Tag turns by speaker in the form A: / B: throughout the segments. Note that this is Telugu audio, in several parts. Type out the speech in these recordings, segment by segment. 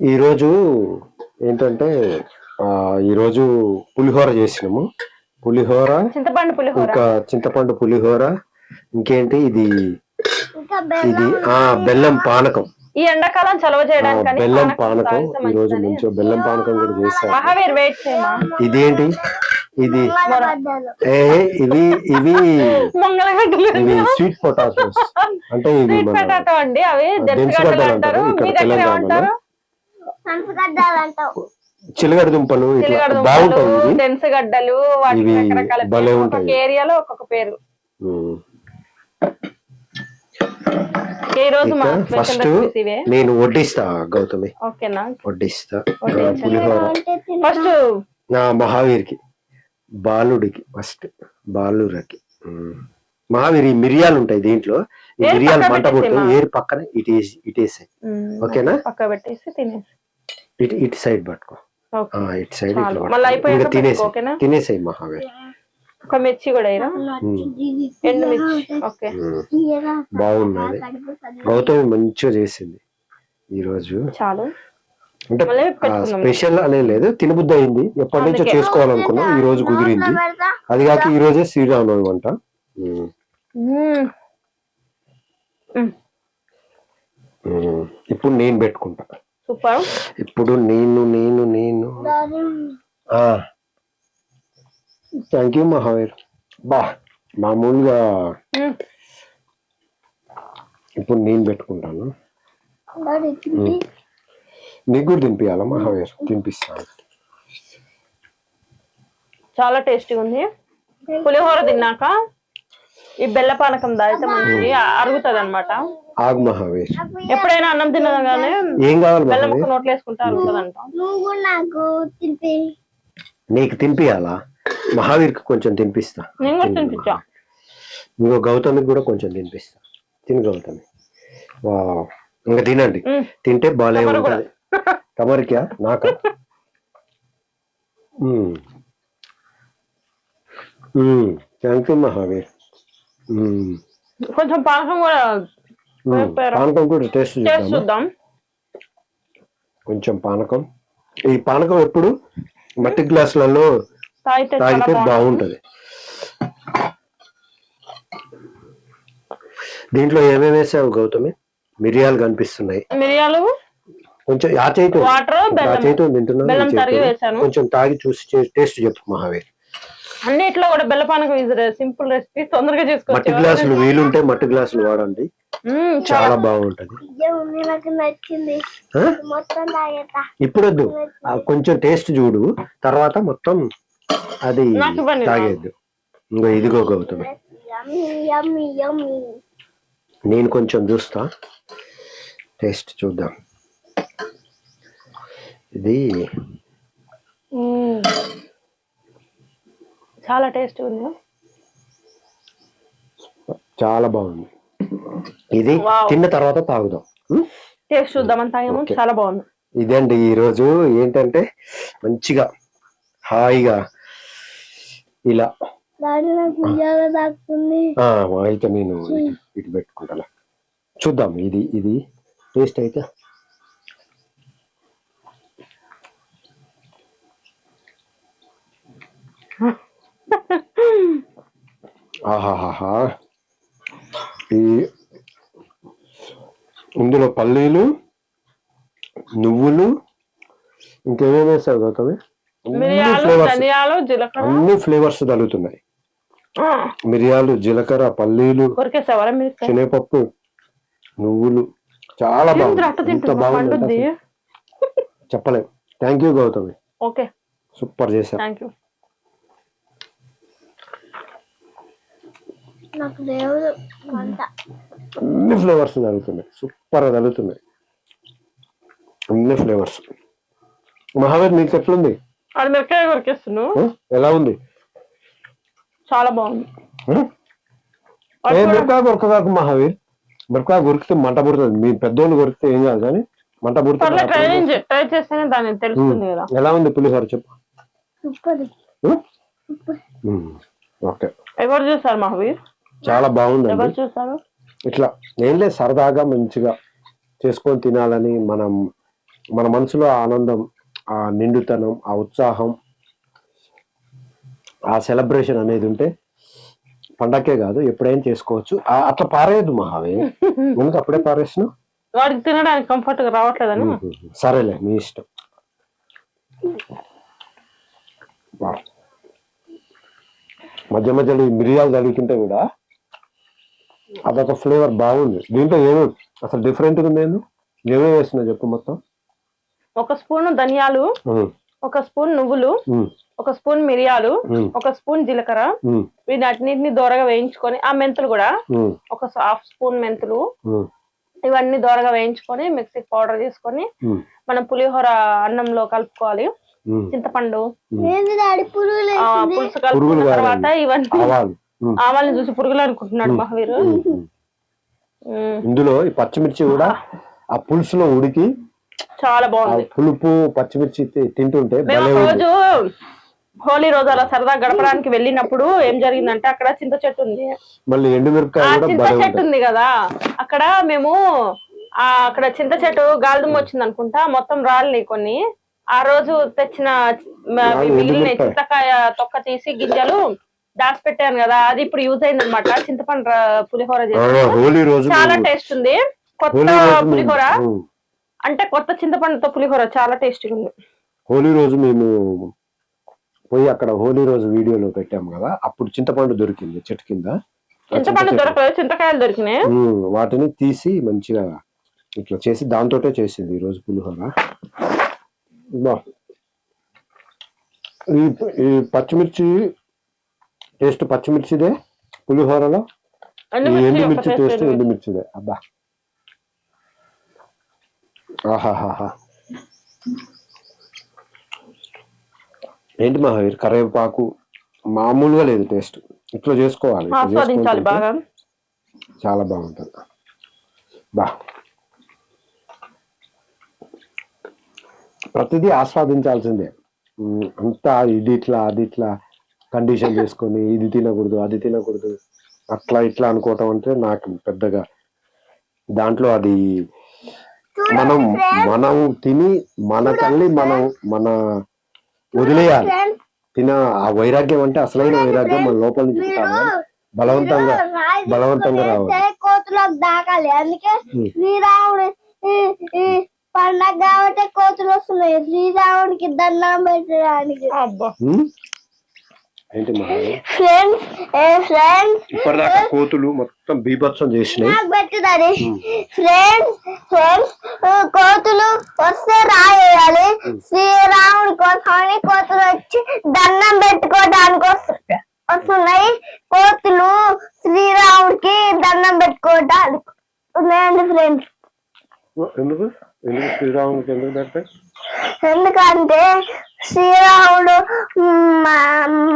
A: ఈరోజు ఏంటంటే ఆ, ఈరోజు పులిహోర చేసినాము. పులిహోర
B: చింతపండు పులిహోర.
A: ఇంకా చింతపండు పులిహోర ఇంకేంటి ఇది?
C: ఇంకా
A: ఇది ఆ బెల్లం పానకం.
B: ఈ ఎండాకాలం చలవ చేయడానికి అని
A: బెల్లం
B: పానకం
A: ఈ రోజు. మంచిగా బెల్లం పానకం కూడా చేశారు.
B: మహావీర్ వెయిట్ చేయమా
A: ఇదేంటి? ఇది ఏ ఇవి ఇవి
B: మంగళగడ్డలు
A: ఇవి స్వీట్ పొటాటోస్. అంటే ఇవి
B: స్వీట్
A: మన
B: పొటాటో అండి అవి
A: గడ్డలు
B: అంటారు.
A: అంటారు. ఇక్కడ
B: మీ దగ్గర
A: తెలంగాణలో.
B: ఏమంటారు?
C: సంపగడ్డలు అంటావు
A: చిలగడ దుంపలు బాగుంటాయి ఇవి భలే. ఉంటాయి.
B: ఒక్కొక్క ఏరియాలో ఒక్కొక్క పేరు
A: ఉమ్.
B: ఈ రోజు మా
A: ఇక
B: స్పెషల్
A: ఫస్ట్
B: రెసిపీస్ ఇవే
A: నేను వడ్డిస్తా గౌతమి
B: ఓకేనా
A: వడ్డిస్తా ఆ,
B: వడ్డించండి.
A: పులిహోర
B: ఫస్ట్
A: నా మహావీర్కి బాలుడికి ఫస్ట్ బాలురకి ఉమ్. మహావీర్ ఈ మిరియాలు ఉంటాయి దీంట్లో ఈ
B: ఏరు
A: మిరియాలు
B: పక్కన
A: మంట పుట్టు
B: పెట్టేసేమా?
A: ఏరు పక్కన ఇటు వేసి ఇటు వేసాయి ఓకేనా?
B: పక్క పెట్టేసి తినేసి
A: ఇటు ఇటు సైడ్ పట్టుకో.
B: ఓకే.
A: ఆ, ఇటు సైడ్. ఇట్లా తినేసి? తినేసాయి. మహావీర్.
B: ఒక మిర్చి కూడా ఎండు మిర్చి. ఓకే.
A: బాగున్నది. గౌతమి మంచిగా చేసింది ఈ రోజు
B: చాలు.
A: అంటే. స్పెషల్ అనే లేదు తినబుద్ధి అయింది. ఎప్పటి నుంచో. చేసుకోవాలనుకున్నా ఈ రోజు కుదిరింది. అది కాక ఈ రోజే శ్రీరామనవమి. ఉమ్. ఇప్పుడు నేను పెట్టుకుంటా.
B: సూపర్.
A: ఇప్పుడు నేను నేను నేను. థ్యాంక్ యూ మహావీర్ బా మామూలుగా
B: మ్మ్.
A: ఇప్పుడు నేను పెట్టుకుంటాను. నీకు కూడా తినిపించాలా మహావీర్ తినిపిస్తాను
B: చాలా టేస్టీగా ఉంది. పులిహోర తిన్నాక ఈ బెల్ల పానకం తాగితే మంచిది అరుగుతుంది అనమాట
A: ఆగు మహావీర్.
B: ఎప్పుడైనా అన్నం తినగానే
A: ఏం కావాలి
B: బెల్లం
A: మహావీర్?
B: ముక్క నోట్లో వేసుకుంటే
C: నాకు తింపి
A: నీకు తినిపియాలా? మహావీర్కి కొంచెం తినిపిస్తా. ఇంకో గౌతమికి కూడా కొంచెం తినిపిస్తా. తిని గౌతమి. వా ఇంకా తినండి. తింటే బాలే. ఉంటుంది. తమరికా? నాకా? Thank you Mahavir.
B: కొంచెం పానకం కూడా?
A: పానకం కూడా టేస్ట్
B: చూద్దాం
A: కొంచెం పానకం. ఈ పానకం ఎప్పుడు? మట్టి గ్లాసులలో
B: తాగితే బాగుంటుంది.
A: దీంట్లో ఏమేమి వేసావు గౌతమి? మిరియాలు కనిపిస్తున్నాయి.
B: మిరియాలు?
A: కొంచెం ఆ చేతి
B: వాటర్
A: ఆ
B: బెల్లం.
A: చేతితో తింటున్నా
B: బెల్లం
A: ఈ
B: తరిగి
A: చేతితో.
B: వేశాను.
A: కొంచెం తాగి చూసి టేస్ట్ చెప్పు మహావీర్.
B: అన్నిట్లో కూడా బెల్ల పానకం ఇది సింపుల్ రెసిపీ తొందరగా
A: మట్టి
B: చేసుకోవచ్చు.
A: గ్లాసులు వీలుంటే మట్టి గ్లాసులు వాడండి. చాలా
B: చాలా
A: బాగుంటది. ఇప్పుడు వద్దు కొంచెం టేస్ట్ చూడు. తర్వాత మొత్తం అది. తాగేద్దు. ఇంకో ఇదిగో గౌతమి.
C: యమ్మీ యమ్మీ యమ్మీ.
A: నేను కొంచెం చూస్తా. టేస్ట్ చూద్దాం. ఇది.
B: చాలా టేస్ట్ ఉంది.
A: చాలా బాగుంది. ఇది. తిన్న తర్వాత తాగుదాం?
B: టేస్ట్ చూద్దామని తాగేమో.
A: ఓకే.
B: చాలా బాగుంది.
A: ఇదండి ఈరోజు ఏంటంటే మంచిగా హాయిగా ఇలా అయితే నేను ఇటు- ఇటు పెట్టుకుంటా చూద్దాం ఇది ఇది టేస్ట్ అయితే. ఆహాహాహా. ఈ ఇందులో పల్లీలు నువ్వులు ఇంకేమేమి వేసావు గౌతమి? అన్ని ఫ్లేవర్స్ తగులుతున్నాయి మిరియాలు జీలకర్ర పల్లీలు శనగపప్పు నువ్వులు. చాలా బాగుంది.
B: అట్ట
A: ఎంత
B: తింటుంది
A: బాగుంది
B: పండుద్ది.
A: అంటే అసలు. చెప్పలేం. Thank you Gautami.
B: Okay.
A: Super చేశారు
B: థ్యాంక్ యూ
C: నాకు దేవుడు వంట.
A: అన్ని ఫ్లేవర్స్ తగులుతున్నాయి సూపర్ తగులుతున్నాయి అన్ని ఫ్లేవర్స్. మహావీర్ నీకు ఎట్లుంది?
B: అది మిరకాయ కొరికేస్తున్నావు?
A: ఎలా ఉంది?
B: చాలా బాగుంది.
A: ఏ మిరపకాయ కొరకగాకు మహావీర్. మిరపకాయ కొరికితే మంట పుడుతుంది. మీ పెద్దోళ్ళు కొరికితే ఏం కాదు కానీ మంట పుడుతుంది.
B: ట్రై చేస్తేనే దాన్ని తెలుస్తుంది కదా.
A: ఎలా ఉంది పులిహోర చెప్పు. ఓకే.
B: ఎవరు చూసారు మహావీర్?
A: చాలా బాగుందండి.
B: చూసారు?
A: ఇట్లా ఏం లేదు సరదాగా మంచిగా చేసుకొని తినాలని మనం మన మనసులో ఆ ఆనందం ఆ నిండుతనం ఆ ఉత్సాహం ఆ సెలబ్రేషన్ అనేది ఉంటే పండగే కాదు ఎప్పుడైనా చేసుకోవచ్చు. అట్లా పారేయద్దు మహావే. ఎందుకు అప్పుడే పారేసిన
B: వాడికి తినడానికి కంఫర్ట్గా రావట్లేదని.
A: సరేలే మీ ఇష్టం. మధ్య మధ్యలో ఈ మిరియాలు తగులుతుంటే కూడా అదొక ఫ్లేవర్ బాగుంది. దీంట్లో ఏమో అసలు డిఫరెంట్ ఉంది ఏంది ఏమేమి వేస్తున్నా చెప్పు మొత్తం?
B: ఒక స్పూన్ ధనియాలు ఒక స్పూన్ నువ్వులు ఒక స్పూన్ మిరియాలు ఒక స్పూన్ జీలకర్ర. వీటన్నిటిని దూరగా వేయించుకొని ఆ మెంతులు కూడా ఒక హాఫ్ స్పూన్ మెంతులు. ఇవన్నీ దూరగా వేయించుకొని మిక్సీ పౌడర్ చేసుకొని
A: ఉమ్,
B: మనం పులిహోర అన్నంలో కలుపుకోవాలి. చింతపండు? పులుసు కలుపుకున్న తర్వాత. ఇవన్నీ ఆవాల్ని చూసి పురుగులు అనుకుంటున్నాడు మహావీరు.
A: ఇందులో ఈ పచ్చిమిర్చి కూడా ఆ. పులుసులో ఉడికి
B: చాలా బాగుంది.
A: పులుపు పచ్చిమిర్చి తింటుంటే
B: రోజు హోలీ రోజు అలా సరదా గడపడానికి వెళ్ళినప్పుడు ఏం జరిగిందంటే అక్కడ చింత చెట్టు ఉంది.
A: మళ్ళీ
B: చింత చెట్టు ఉంది కదా అక్కడ మేము ఆ అక్కడ చింత చెట్టు గాలిదుమ్మ వచ్చింది అనుకుంటా మొత్తం రాలి కొన్ని. ఆ రోజు తెచ్చిన
A: రాళ్ళు
B: మిగిలిన. చింతకాయ తొక్క తీసి గింజలు దాచిపెట్టాను కదా అది ఇప్పుడు యూజ్ అయింది అనమాట చింతపండు పులిహోర చేసి
A: హోలీ రోజు
B: చాలా టేస్ట్ ఉంది. కొత్త పులిహోర. అంటే కొత్త చింతపండుతో పులిహోర చాలా టేస్టీగా ఉంది.
A: హోలీ రోజు మేము పోయి అక్కడ హోలీ రోజు వీడియోలో పెట్టాము కదా అప్పుడు చింతపండు దొరికింది చెట్టు కింద.
B: చింతపండు దొరకలేదు చింతకాయలు దొరికినాయి.
A: వాటిని తీసి మంచిగా ఇట్లా చేసి దాంతోటే చేసింది ఈ రోజు పులిహోర. ఈ పచ్చిమిర్చి టేస్ట్ పచ్చిమిర్చిదే పులిహోరలో.
B: ఎండుమిర్చి
A: టేస్ట్. ఎండుమిర్చిదే. అబ్బా. ఆహాహాహా. ఏంటి మహావీర్ కరివేపాకు? మామూలుగా లేదు టేస్ట్. ఇట్లా చేసుకోవాలి. చాలా బాగుంటుంది. బా. ప్రతిదీ ఆస్వాదించాల్సిందే. అంతా ఇది ఇట్లా అది ఇట్లా. కండిషన్ చేసుకొని ఇది తినకూడదు అది తినకూడదు అట్లా ఇట్లా అనుకోవటం అంటే నాకు పెద్దగా దాంట్లో అది మనం మనం తిని మన తల్లి మనం మన వదిలేయాలి. తిన ఆ వైరాగ్యం అంటే అసలైన వైరాగ్యం మన లోపల నుంచి బలవంతంగా బలవంతంగా రావాలి.
C: దాకాలి అందుకే. శ్రీరాముడు పండగ కాబట్టి కోతులు వస్తున్నాయి. శ్రీరాముడికి దండం పెట్టడానికి?
A: ఏంటి ఇప్పటిదాకా కోతులు మొత్తం బీభత్సం చేసినాయి.
C: ఫ్రెండ్స్ ఫ్రెండ్స్ కోతులు వస్తే రాయేయాలి. శ్రీరాముడి కోసమని కోతులు వచ్చి దండం పెట్టుకోవడానికి వస్తు- వస్తున్నాయి. కోతులు శ్రీరాముడికి దండం పెట్టుకోవడానికి ఉన్నాయండి ఫ్రెండ్స్
A: ఎందుకు? ఎందుకు శ్రీరాముడికి ఎందుకు
C: ఎందుకంటే శ్రీరాముడు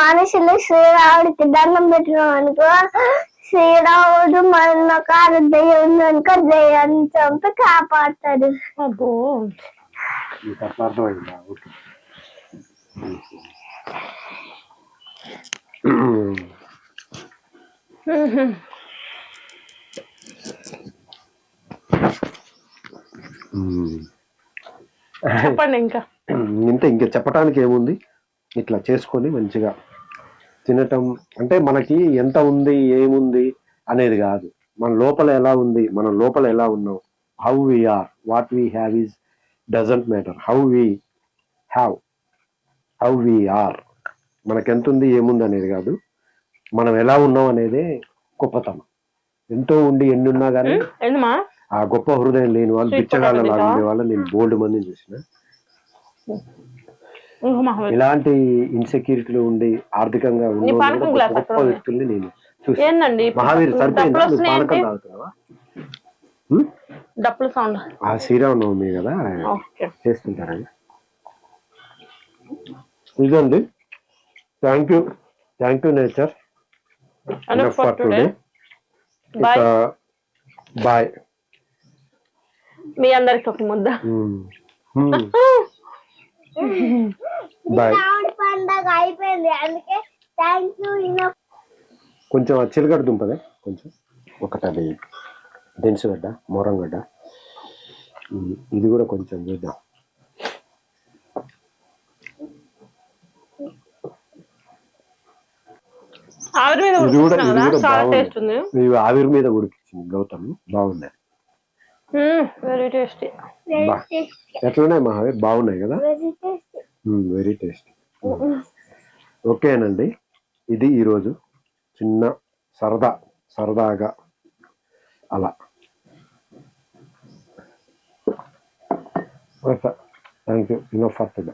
C: మనుషులు శ్రీరాముడికి దండం పెట్టినాం అనుకో శ్రీరాముడు మన కాదు దెయ్యం అనుకో దెయ్యాన్ని చంపి కాపాడతాడు.
B: చెప్పండి ఇంకా.
A: ఇంత ఇంకా చెప్పడానికి ఏముంది? ఇట్లా చేసుకొని మంచిగా తినటం. అంటే మనకి ఎంత ఉంది ఏముంది అనేది కాదు. మన లోపల ఎలా ఉంది మన లోపల ఎలా ఉన్నాం? How we are what we have is doesn't matter how we have how we are మనకెంత ఉంది ఏముంది అనేది కాదు. మనం ఎలా ఉన్నాం అనేదే గొప్పతనం. ఎంతో ఉండి ఎన్ని ఉన్నా కానీ ఆ గొప్ప హృదయం లేని వాళ్ళు బిచ్చగాళ్ళ లాగా? ఉండే వాళ్ళు నేను బోల్డ్ మందిని చూసిన. ఇలాంటి ఇన్సెక్యూరిటీలు ఉండి ఆర్థికంగా
B: గ్లాస్
A: గొప్ప. వ్యక్తుల్ని నేను చూసి
B: ఏందండి
A: మహావీర్ సరిపోయిందా?
B: డప్పులు సౌండ్.
A: ఆ శ్రీరామనవమి కదా? చేస్తుంటారండి ఇదండి thank you thank you nature
B: today. Bye.
A: Bye
B: మీ అందరికి ఒక ముద్ద.
A: కొంచెం చిలగడ దుంపది. కొంచెం ఒక టీ దెన్సుగడ్డ మొరంగడ్డ. ఇది కూడా కొంచెం చూద్దాం. ఆవిరి మీద ఉడికించింది. గౌతమ్ బాగున్నాయి
B: వెరీ టేస్టీ
A: బా. ఎట్లున్నాయి మహావీర్ బాగున్నాయి కదా?
C: వెరీ టేస్టీ
A: వెరీ టేస్టీ ఓకేనండి. ఇది ఈరోజు చిన్న సరదా సరదాగా అలా. Thank you enough for today